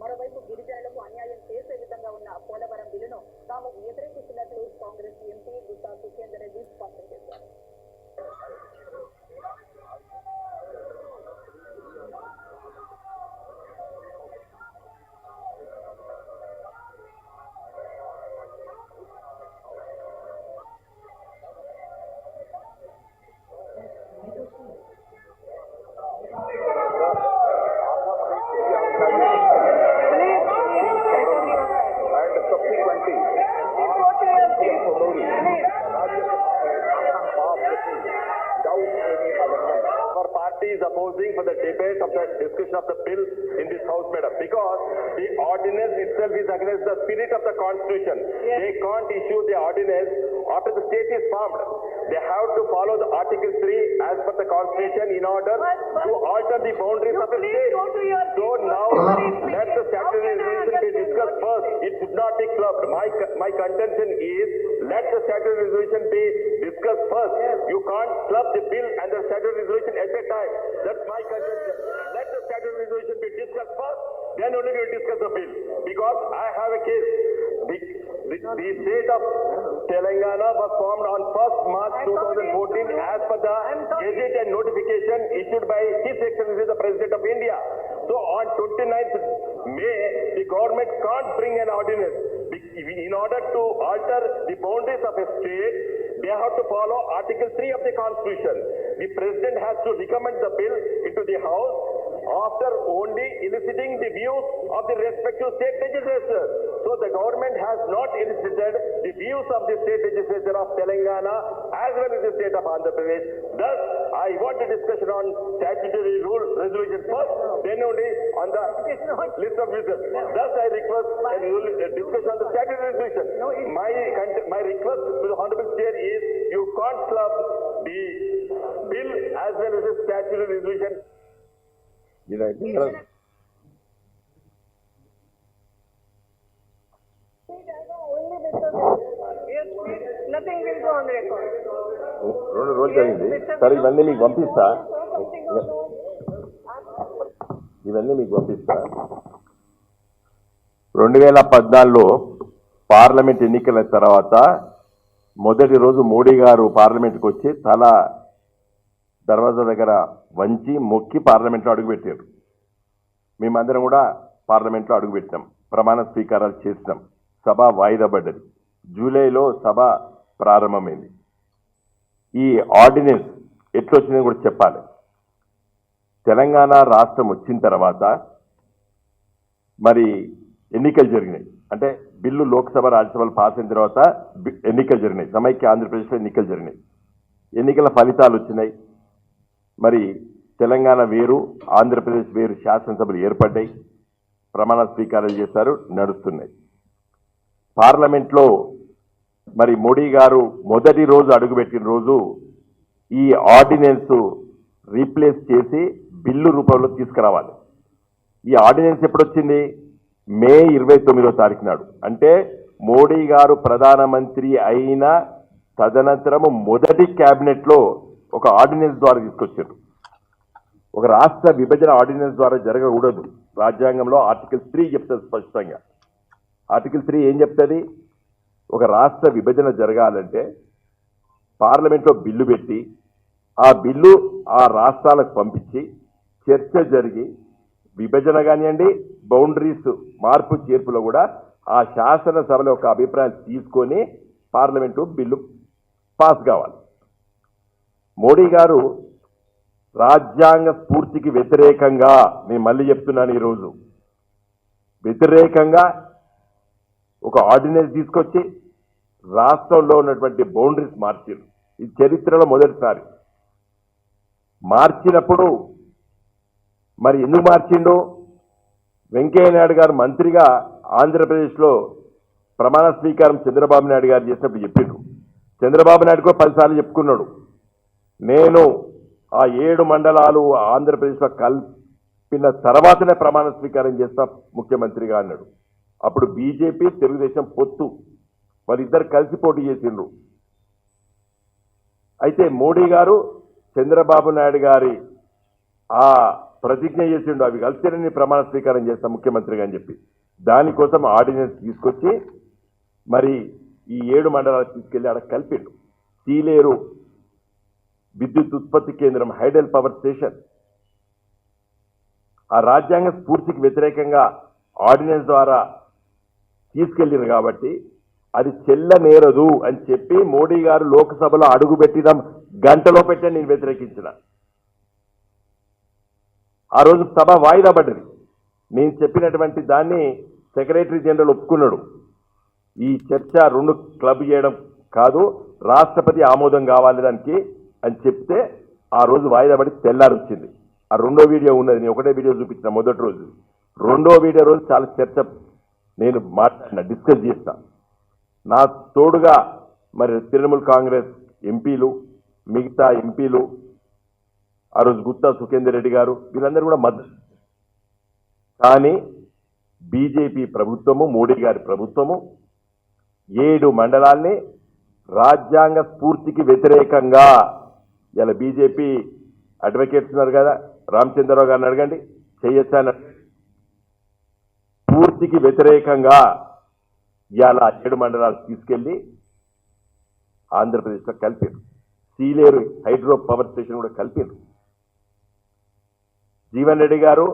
మరోవైపు madam, because the ordinance itself is against the spirit of the constitution. They can't issue the ordinance after the state is formed. They have to follow the article three as per the constitution in order to alter the boundaries of the state. So now, let the statutory resolution be discussed first. It should not be clubbed. My, my contention is, let the statutory resolution be discussed first. You can't club the bill and the statutory resolution at a time. That's my contention. Let the resolution be discussed first, then only we will discuss the bill. Because I have a case. The, the, the state of Telangana was formed on 1st March 2014 as per the gazette and notification issued by His Excellency the President of India. So on 29th May, the government can't bring an ordinance. In order to alter the boundaries of a state, they have to follow Article 3 of the Constitution. The President has to recommend the bill into the House after only eliciting the views of the respective state legislatures. So the government has not elicited the views of the state legislature of Telangana as well as the state of Andhra Pradesh. Thus, I want a discussion on statutory rule resolution first, then only on the list of users. Thus, I request a rule- a discussion on the statutory resolution. My, my request to the Honorable Chair is, you can't club the bill as well as the statutory resolution record. రెండు రోజులు జరిగింది సరే ఇవన్నీ మీకు పంపిస్తా. ఇవన్నీ మీకు పంపిస్తా రెండు వేల పద్నాలుగులో పార్లమెంట్ ఎన్నికల తర్వాత మొదటి రోజు మోడీ గారు పార్లమెంట్కి వచ్చి తల దర్వాజా దగ్గర వంచి మొక్కి పార్లమెంట్లో అడుగుపెట్టారు మేమందరం కూడా పార్లమెంట్లో అడుగుపెట్టాం ప్రమాణ స్వీకారాలు చేసినాం. సభ వాయిదా పడ్డది. జూలైలో సభ ప్రారంభమైంది. ఈ ఆర్డినెన్స్ ఎట్లొచ్చిందని కూడా చెప్పాలి. తెలంగాణ రాష్ట్రం వచ్చిన తర్వాత మరి ఎన్నికలు జరిగినాయి. అంటే బిల్లు లోక్సభ రాజ్యసభలు పాస్ అయిన తర్వాత ఎన్నికలు జరిగినాయి. సమైక్య ఆంధ్రప్రదేశ్లో ఎన్నికలు జరిగినాయి. ఎన్నికల ఫలితాలు వచ్చినాయి. మరి తెలంగాణ వేరు ఆంధ్రప్రదేశ్ వేరు శాసనసభలు ఏర్పడ్డాయి. ప్రమాణ స్వీకారాలు చేశారు నడుస్తున్నాయి. పార్లమెంట్లో మరి మోడీ గారు మొదటి రోజు అడుగుపెట్టిన రోజు ఈ ఆర్డినెన్స్ రీప్లేస్ చేసి బిల్లు రూపంలో తీసుకురావాలి. ఈ ఆర్డినెన్స్ ఎప్పుడు వచ్చింది మే ఇరవై తొమ్మిదో తారీఖు నాడు. అంటే మోడీ గారు ప్రధానమంత్రి అయిన తదనంతరము మొదటి క్యాబినెట్లో ఒక ఆర్డినెన్స్ ద్వారా తీసుకొచ్చారు. ఒక రాష్ట్ర విభజన ఆర్డినెన్స్ ద్వారా జరగకూడదు. రాజ్యాంగంలో ఆర్టికల్ త్రీ చెప్తుంది స్పష్టంగా. ఆర్టికల్ త్రీ ఏం చెప్తుంది? ఒక రాష్ట్ర విభజన జరగాలంటే పార్లమెంట్లో బిల్లు పెట్టి ఆ బిల్లు ఆ రాష్ట్రాలకు పంపించి చర్చ జరిగి విభజన కానివ్వండి బౌండరీస్ మార్పు చేర్పులో కూడా ఆ శాసనసభలో ఒక అభిప్రాయం తీసుకొని పార్లమెంటు బిల్లు పాస్ కావాలి. మోడీ గారు రాజ్యాంగ స్ఫూర్తికి వ్యతిరేకంగా నేను మళ్ళీ చెప్తున్నాను ఈరోజు వ్యతిరేకంగా ఒక ఆర్డినెన్స్ తీసుకొచ్చి రాష్ట్రంలో ఉన్నటువంటి బౌండరీస్ మార్చారు. ఇది చరిత్రలో మొదటిసారి. మార్చినప్పుడు మరి ఎందుకు మార్చిండు? వెంకయ్య నాయుడు గారు మంత్రిగా ఆంధ్రప్రదేశ్లో ప్రమాణ స్వీకారం చంద్రబాబు నాయుడు గారు చేసినప్పుడు చెప్పిండు చంద్రబాబు నాయుడు కూడా పదిసార్లు చెప్పుకున్నాడు. నేను ఆ ఏడు మండలాలు ఆంధ్రప్రదేశ్లో కలిపిన తర్వాతనే ప్రమాణ స్వీకారం చేస్తా ముఖ్యమంత్రిగా అన్నాడు. అప్పుడు బీజేపీ తెలుగుదేశం పొత్తు. వాళ్ళిద్దరు కలిసి పోటీ చేసిండ్రు. అయితే మోడీ గారు చంద్రబాబు నాయుడు గారి ఆ ప్రతిజ్ఞ చేసిండు. అవి కలిస్తేనే ప్రమాణ స్వీకారం చేస్తాం ముఖ్యమంత్రిగా అని చెప్పి. దానికోసం ఆర్డినెన్స్ తీసుకొచ్చి మరి ఈ ఏడు మండలాలు తీసుకెళ్ళి ఆడ కలిపిండు. సీలేరు విద్యుత్ ఉత్పత్తి కేంద్రం హైడెల్ పవర్ స్టేషన్. ఆ రాజ్యాంగ స్ఫూర్తికి వ్యతిరేకంగా ఆర్డినెన్స్ ద్వారా తీసుకెళ్ళింది కాబట్టి అది చెల్లనేరదు అని చెప్పి మోడీ గారు లోక్సభలో అడుగుపెట్టిన గంటలో పెట్టే నేను వ్యతిరేకించిన. ఆ రోజు సభ వాయిదా పడ్డది. నేను చెప్పినటువంటి దాన్ని సెక్రటరీ జనరల్ ఒప్పుకున్నాడు. ఈ చర్చ రెండు క్లబ్ చేయడం కాదు రాష్ట్రపతి ఆమోదం కావాలి దానికి అని చెప్తే ఆ రోజు వాయిదా పడి తెల్లారి వచ్చింది. ఆ రెండో వీడియో ఉన్నది నేను ఒకటే వీడియో చూపించిన మొదటి రోజు. రెండో వీడియో రోజు చాలా చర్చ నేను మాట్లాడిన డిస్కస్ చేస్తా. నా తోడుగా మరి తృణమూల్ కాంగ్రెస్ ఎంపీలు మిగతా ఎంపీలు ఆ రోజు గుత్తా సుఖేందర్ రెడ్డి గారు వీళ్ళందరూ కూడా మద్దతు కానీ బీజేపీ ప్రభుత్వము మోడీ గారి ప్రభుత్వము ఏడు మండలాల్ని రాజ్యాంగ స్ఫూర్తికి వ్యతిరేకంగా ఇలా బీజేపీ అడ్వకేట్స్ ఉన్నారు కదా రామచంద్రరావు గారిని అడగండి. చేయొచ్చా అని పూర్తికి వ్యతిరేకంగా ఇవాళ ఏడు మండలాలు తీసుకెళ్ళి ఆంధ్రప్రదేశ్లో కలిపారు. సీలేరు హైడ్రో పవర్ స్టేషన్ కూడా కలిపారు. జీవన్ రెడ్డి గారు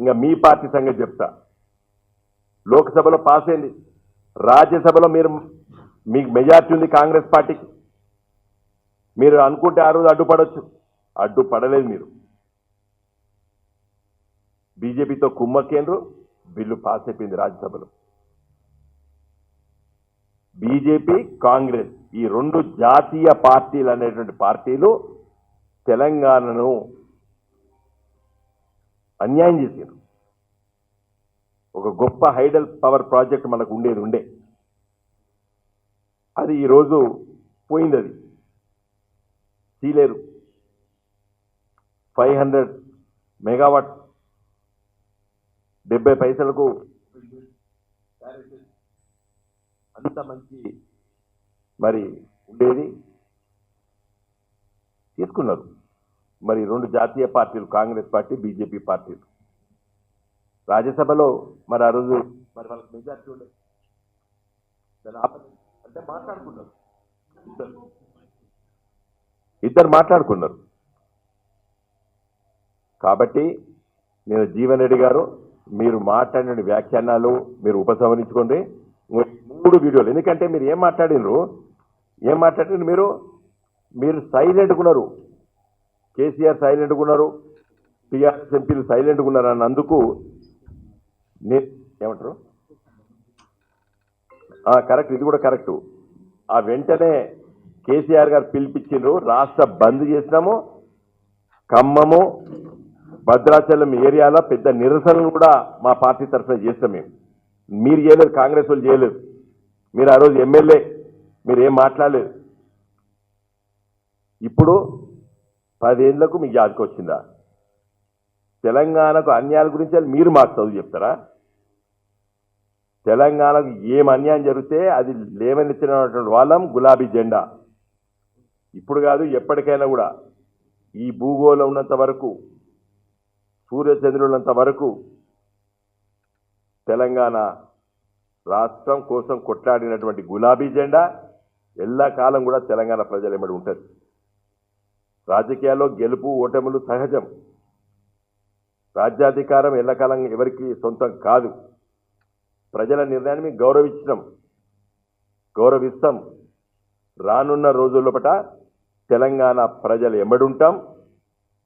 ఇంకా మీ పార్టీ సంగతి చెప్తా. లోక్సభలో పాస్ అయింది. రాజ్యసభలో మీరు మీకు మెజార్టీ ఉంది కాంగ్రెస్ పార్టీకి. మీరు అనుకుంటే ఆ రోజు అడ్డుపడవచ్చు అడ్డుపడలేదు మీరు. బీజేపీతో కుమ్మకేంద్రు బిల్లు పాస్ అయిపోయింది రాజ్యసభలో. బీజేపీ కాంగ్రెస్ ఈ రెండు జాతీయ పార్టీలు అనేటువంటి పార్టీలు తెలంగాణను అన్యాయం చేశారు ఒక గొప్ప హైడల్ పవర్ ప్రాజెక్ట్ మనకు ఉండేది ఉండే. అది ఈరోజు పోయింది అది. తీలేరు. ఫైవ్ హండ్రెడ్ మెగావాట్ డెబ్బై పైసలకు అంత మంచి మరి ఉండేది. తీసుకున్నారు. మరి రెండు జాతీయ పార్టీలు కాంగ్రెస్ పార్టీ బీజేపీ పార్టీలు రాజ్యసభలో మరి ఆ రోజు మరి వాళ్ళకి మెజార్టీ ఉండే అంటే మాట్లాడుకున్నారు. ఇద్దరు మాట్లాడుకున్నారు. కాబట్టి నేను జీవన్ రెడ్డి గారు మీరు మాట్లాడిన వ్యాఖ్యానాలు మీరు ఉపసంహరించుకోండి. మూడు వీడియోలు. ఎందుకంటే మీరు ఏం మాట్లాడినరు? ఏం మాట్లాడిన మీరు? మీరు సైలెంట్గా ఉన్నారు. కేసీఆర్ సైలెంట్ ఉన్నారు. టీఆర్ఎస్ ఎంపీలు సైలెంట్గా ఉన్నారు అన్నందుకు నేను ఏమంటారు? కరెక్ట్ ఇది కూడా కరెక్ట్ ఆ వెంటనే కేసీఆర్ గారు పిలిపించిండ్రు రాష్ట్ర బంద్ చేసినాము. ఖమ్మము భద్రాచలం ఏరియాలో పెద్ద నిరసనలు కూడా మా పార్టీ తరఫున చేస్తాం మేము. మీరు చేయలేదు కాంగ్రెస్ వాళ్ళు చేయలేదు. మీరు ఆ రోజు ఎమ్మెల్యే మీరు ఏం మాట్లాడలేదు. ఇప్పుడు పదేళ్ళకు మీకు యాదకు వచ్చిందా? తెలంగాణకు అన్యాయాల గురించి మీరు మాకు చదువు చెప్తారా? తెలంగాణకు ఏం అన్యాయం జరిగితే అది లేవనెత్తినటువంటి వాళ్ళం గులాబీ జెండా. ఇప్పుడు కాదు ఎప్పటికైనా కూడా ఈ భూగోళం ఉన్నంత వరకు సూర్యచంద్రులంత వరకు తెలంగాణ రాష్ట్రం కోసం కొట్లాడినటువంటి గులాబీ జెండా ఎల్లకాలం కూడా తెలంగాణ ప్రజలు ఎమ్మడి ఉంటుంది. రాజకీయాల్లో గెలుపు ఓటములు సహజం. రాజ్యాధికారం ఎల్లకాలం ఎవరికి సొంతం కాదు. ప్రజల నిర్ణయాన్ని మేము గౌరవించినాం గౌరవిస్తాం. రానున్న రోజుల్లోపట తెలంగాణ ప్రజలు ఎమ్మడుంటాం.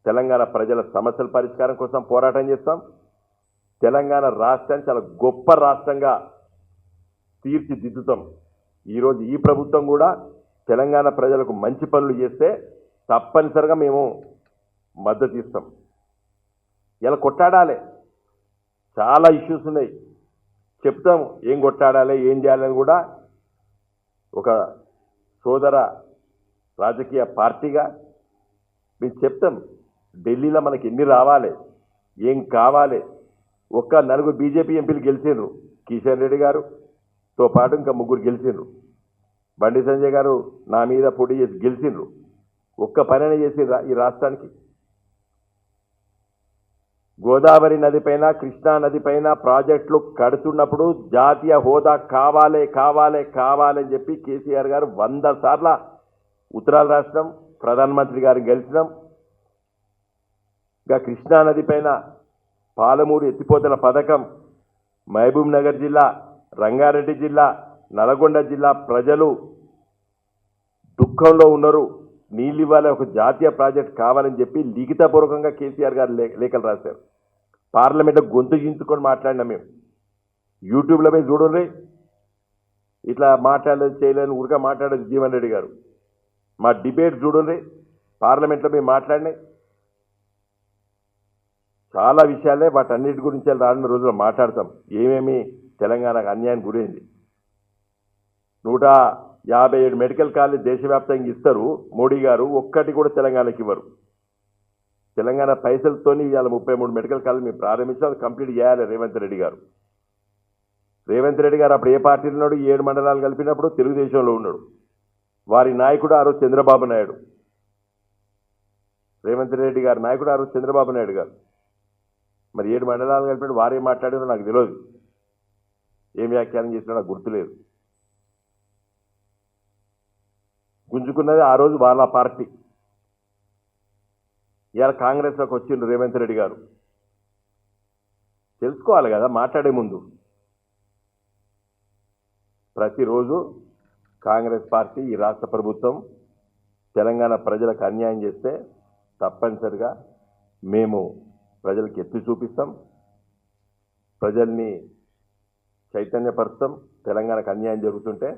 తెలంగాణ ప్రజల సమస్యల పరిష్కారం కోసం పోరాటం చేస్తాం. తెలంగాణ రాష్ట్రాన్ని చాలా గొప్ప రాష్ట్రంగా తీర్చిదిద్దుతాం. ఈరోజు ఈ ప్రభుత్వం కూడా తెలంగాణ ప్రజలకు మంచి పనులు చేస్తే తప్పనిసరిగా మేము మద్దతు ఇస్తాం. ఇలా కొట్టాడాలి చాలా ఇష్యూస్ ఉన్నాయి. చెప్తాం ఏం కొట్టాడాలి ఏం చేయాలని కూడా ఒక సోదర రాజకీయ పార్టీగా. మేము చెప్తాం ఢిల్లీలో మనకి ఎన్ని రావాలి ఏం కావాలి? ఒక్క నలుగురు బీజేపీ ఎంపీలు గెలిచిండ్రు కిషన్ రెడ్డి గారుతో పాటు ఇంకా ముగ్గురు గెలిచిండ్రు. బండి సంజయ్ గారు నా మీద పోటీ చేసి గెలిచిండ్రు. ఒక్క పనైనా చేసిండ్రా ఈ రాష్ట్రానికి? గోదావరి నది పైన కృష్ణా నది పైన ప్రాజెక్టులు కడుతున్నప్పుడు జాతీయ హోదా కావాలే కావాలే కావాలని చెప్పి కేసీఆర్ గారు వంద సార్ల ఉత్తరాలు రాష్ట్రం ప్రధానమంత్రి గారిని గెలిచినాం. ఇంకా కృష్ణా నది పైన పాలమూరు ఎత్తిపోతల పథకం మహబూబ్ నగర్ జిల్లా రంగారెడ్డి జిల్లా నల్గొండ జిల్లా ప్రజలు దుఃఖంలో ఉన్నారు. నీళ్ళు ఇవ్వాలి ఒక జాతీయ ప్రాజెక్ట్ కావాలని చెప్పి లిఖితపూర్వకంగా కేసీఆర్ గారు లే- లేఖలు రాశారు. పార్లమెంట్లో గొంతు చించుకొని మాట్లాడినాం మేము. యూట్యూబ్లో మీద చూడండి. ఇట్లా మాట్లాడలేదు చేయలేని ఊరిగా మాట్లాడేది జీవన్ రెడ్డి గారు. మా డిబేట్ చూడండి పార్లమెంట్లో మేము మాట్లాడినాయి. చాలా విషయాలే వాటన్నిటి గురించి రానున్న రోజుల్లో మాట్లాడతాం. ఏమేమి తెలంగాణకు అన్యాయం గురైంది. నూట యాభై ఏడు మెడికల్ కాలేజ్ దేశవ్యాప్తంగా ఇస్తారు. మోడీ గారు ఒక్కటి కూడా తెలంగాణకి ఇవ్వరు. తెలంగాణ పైసలతోని ఇవాళ ముప్పై మూడు మెడికల్ కాలేజ్ మేము ప్రారంభించాం. అది కంప్లీట్ చేయాలి రేవంత్ రెడ్డి గారు. రేవంత్ రెడ్డి గారు అప్పుడు ఏ పార్టీలో ఉన్నాడు? ఏడు మండలాలు కలిపినప్పుడు తెలుగుదేశంలో ఉన్నాడు. వారి నాయకుడు ఆ రోజు చంద్రబాబు నాయుడు. రేవంత్ రెడ్డి గారి నాయకుడు ఆరు చంద్రబాబు నాయుడు గారు. మరి ఏడు మండలాలు కలిపి వారే మాట్లాడారో నాకు తెలియదు. ఏం వ్యాఖ్యానం చేసినా నాకు గుర్తులేదు. గుంజుకున్నది ఆ రోజు వాళ్ళ పార్టీ. ఇవాళ కాంగ్రెస్లోకి వచ్చిండు రేవంత్ రెడ్డి గారు. తెలుసుకోవాలి కదా మాట్లాడే ముందు. ప్రతిరోజు కాంగ్రెస్ పార్టీ ఈ రాష్ట్ర ప్రభుత్వం తెలంగాణ ప్రజలకు అన్యాయం చేస్తే తప్పనిసరిగా మేము ప్రజలకు ఎత్తి చూపిస్తాం ప్రజల్ని చైతన్యపరుస్తాం తెలంగాణకు అన్యాయం జరుగుతుంటే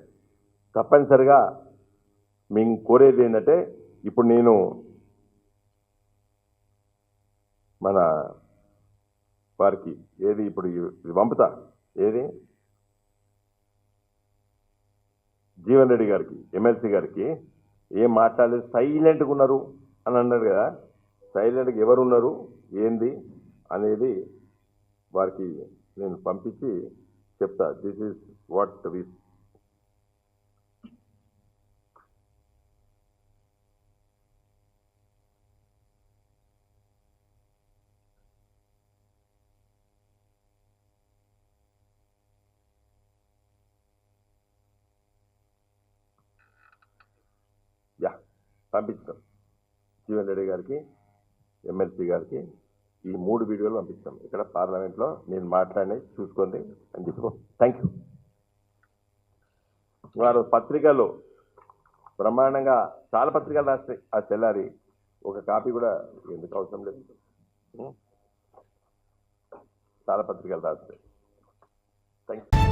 తప్పనిసరిగా మేము కోరేది ఏంటంటే ఇప్పుడు నేను మన వారికి ఏది ఇప్పుడు ఇది పంపుతా ఏది? జీవన్ రెడ్డి గారికి ఎమ్మెల్సీ గారికి ఏం మాట్లాడలేదు. సైలెంట్గా ఉన్నారు అని అన్నారు కదా. సైలెంట్గా ఎవరున్నారు? ఏంది? అనేది వారికి నేను పంపించి చెప్తా. దిస్ ఈజ్ వాట్ వి యా పంపిస్తాం. జీవన్ రెడ్డి గారికి ఎమ్మెల్సీ గారికి ఈ మూడు వీడియోలు పంపిస్తాం. ఇక్కడ పార్లమెంట్లో నేను మాట్లాడి చూసుకోండి అని చెప్పి థ్యాంక్ యూ. వారు పత్రికలు బ్రహ్మాండంగా చాలా పత్రికలు రాస్తాయి. ఆ తెల్లారి ఒక కాపీ కూడా ఎందుకు అవసరం లేదు? చాలా పత్రికలు రాస్తాయి. Thank you.